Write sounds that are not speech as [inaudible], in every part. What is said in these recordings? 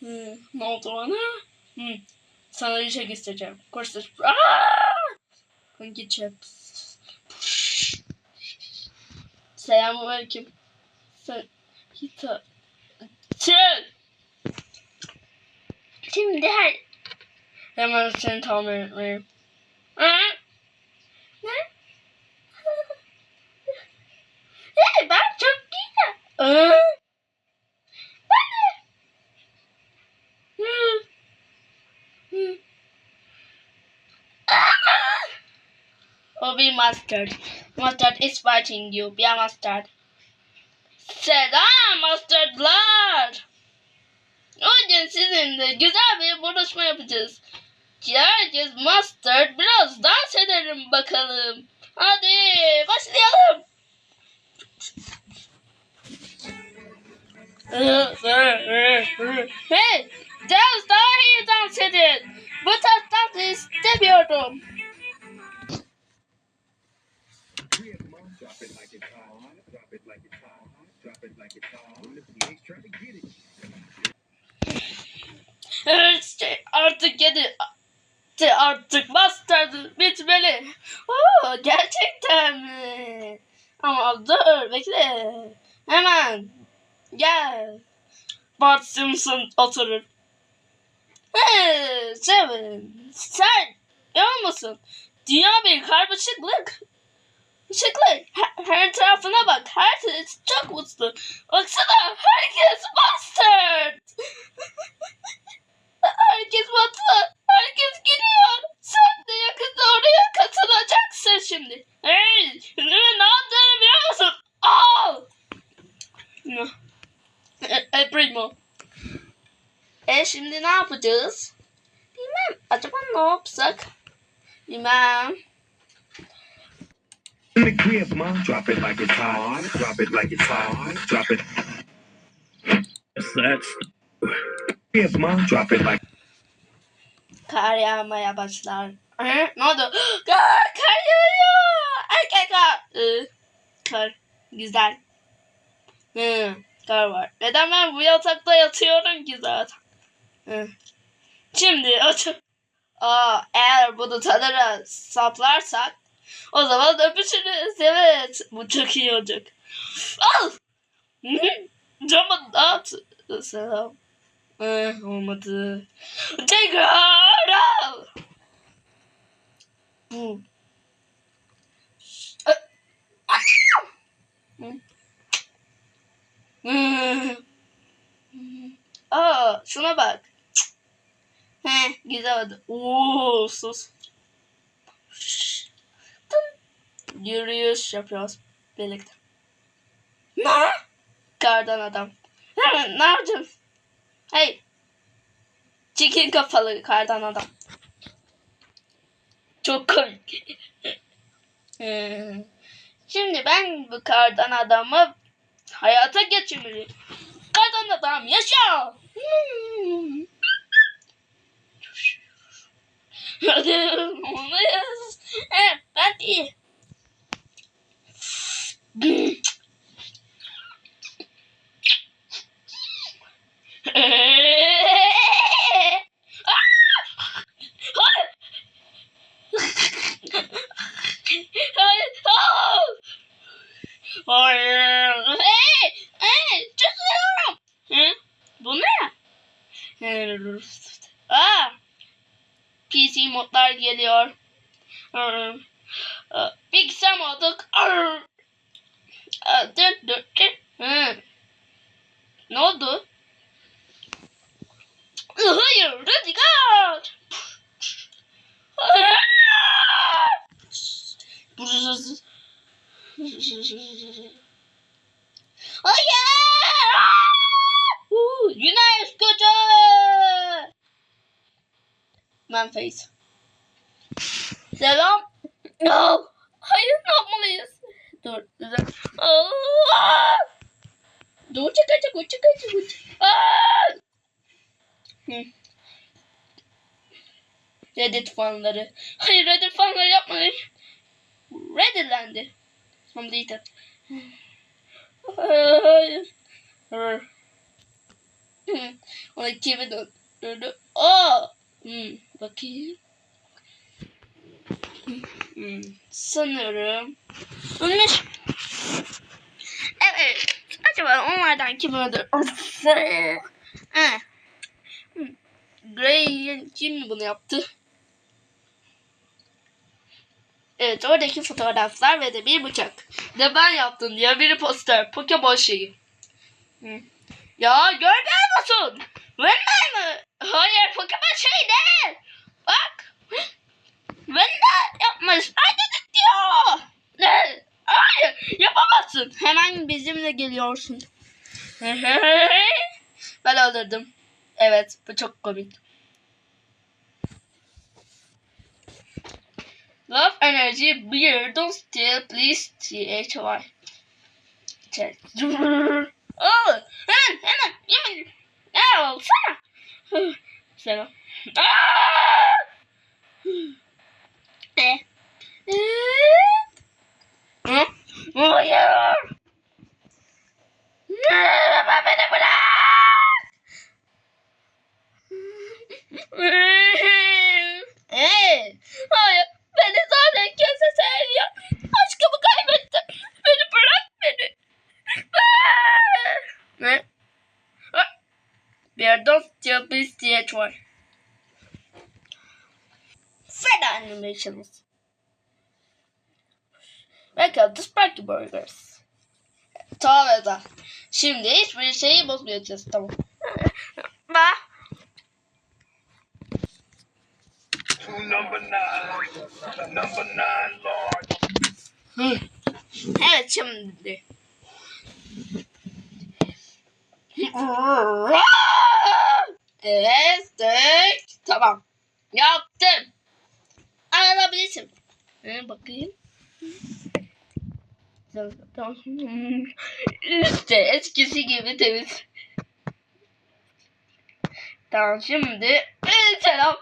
Hı, ne oldu bana? Hı, sana bir şey göstereceğim. Koştur. Hangi chat? Selamünaleyküm. Sen hita. Çek. Şimdi her hemen seni tamir etmeyeyim. Hı? Ne? [laughs] Hey ben çok iyiyim. Hı? Ben de. Hı. Hı. O bir mustard. Mustard is fighting you. Bir mustard. Selam mustardlar. Bugün sizinle güzel bir buluşma yapacağız. Herkes mustard biraz dans edelim bakalım. Hadi başlayalım. hey, dans daha iyi dans edin. Bu tarz dans istemiyorum. Drop it like artık yedi artık master bitmeli. Oo, gerçekten mi? Ama dur bekle. Hemen gel. Bart Simpson oturur. Hey, Seven, sen yok musun? Dünya bir karmaşıklık. Işıklı. Her, her tarafına bak. Herkes çok mutlu. Baksana herkes bastard. herkes mutlu. Herkes gülüyor. Sen de yakında oraya katılacaksın şimdi. Hey, ne yaptığını biliyor musun? Al. E, e primo. E şimdi ne yapacağız? Bilmem. Acaba ne yapsak? Bilmem. In the crib, ma. Drop it like it's hot. Drop it like it's hot. Drop it. Yes, that's. Crib, ma. Drop it like. Kar yağmaya başlar. Hı? Ne oldu? [gasps] Kar, kar yağıyor. Erkek kar. Ee, kar. Güzel. Hı, kar var. Neden ben bu yatakta yatıyorum ki zaten? Hı. Şimdi açıp Aa, eğer bunu tanıra saplarsak o zaman öpüşürüz. Evet. Bu çok iyi olacak. Al. Camı at. Selam. Eh, olmadı. Tekrar al. Bu. Aa, şuna bak. He, güzel oldu. Oo, sus. Yürüyüş yapıyoruz birlikte. Ne? Kardan adam. Hemen ne yapacağım? Hey. Çikin kafalı kardan adam. Çok komik. Hmm. Şimdi ben bu kardan adamı hayata geçirmeliyim. Kardan adam yaşa. Hmm. Hadi [laughs] onu yaz. Evet ben iyi. Hayır. Hey, hey, çıkıyorum. Hı? Bu ne? Aa, PC modlar geliyor. Hı. Aa, Bilgisayar dur, dur. Hı. Ne oldu? Manface. Selam. Oh, hayır ne yapmalıyız? Dur, güzel. Dur çıkacak, o çıkacak, o çıkacak. Reddit fanları. Hayır Reddit fanları yapmayın. Redditlendi. Tam değil de. Hayır. Onu kimi döndürdü? Aa! Hmm, bakayım. Hmm, sanırım. Ölmüş. Evet. Acaba onlardan kim öldü? [laughs] Hmm. Gray kim bunu yaptı? Evet oradaki fotoğraflar ve de bir bıçak. De ben yaptım diye bir poster. Pokemon şeyi. Hı. Ya görmüyor musun? Vender mı? Hayır Pokemon şey değil. Bak. Vender yapmış. Hadi diyor. Hayır yapamazsın. Hemen bizimle geliyorsun. [laughs] ben öldürdüm. Evet bu çok komik. Love energy, beer, don't steal, please, T-H-Y. Chat. [laughs] Oh, hemen, hemen, hemen. Ne olsana. Selam. E. E. Hı? Hayır. Beni bırak. Hey, hayır. Beni zaten kimse sevmiyor. Aşkımı kaybettim. Beni bırak beni. ne? Bir dostça biz diye var. Fed Animations. Welcome to Sparky Burgers. Tamam da. Şimdi hiçbir şeyi bozmayacağız. Tamam. [laughs] Bak. Number nine. Number nine, Lord. Hı. Evet şimdi. [laughs] Evet. Tamam. Yaptım. Alabilirsin. Ee, bakayım. Tamam. İşte eskisi gibi temiz. Tamam şimdi. Ee, selam.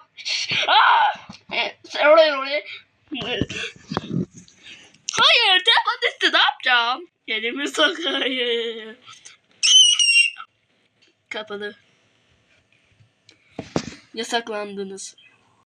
Sen oraya oraya. Hayır telefon üstü ne yapacağım? Elimi sokayım. Kapalı. Yasaklandınız.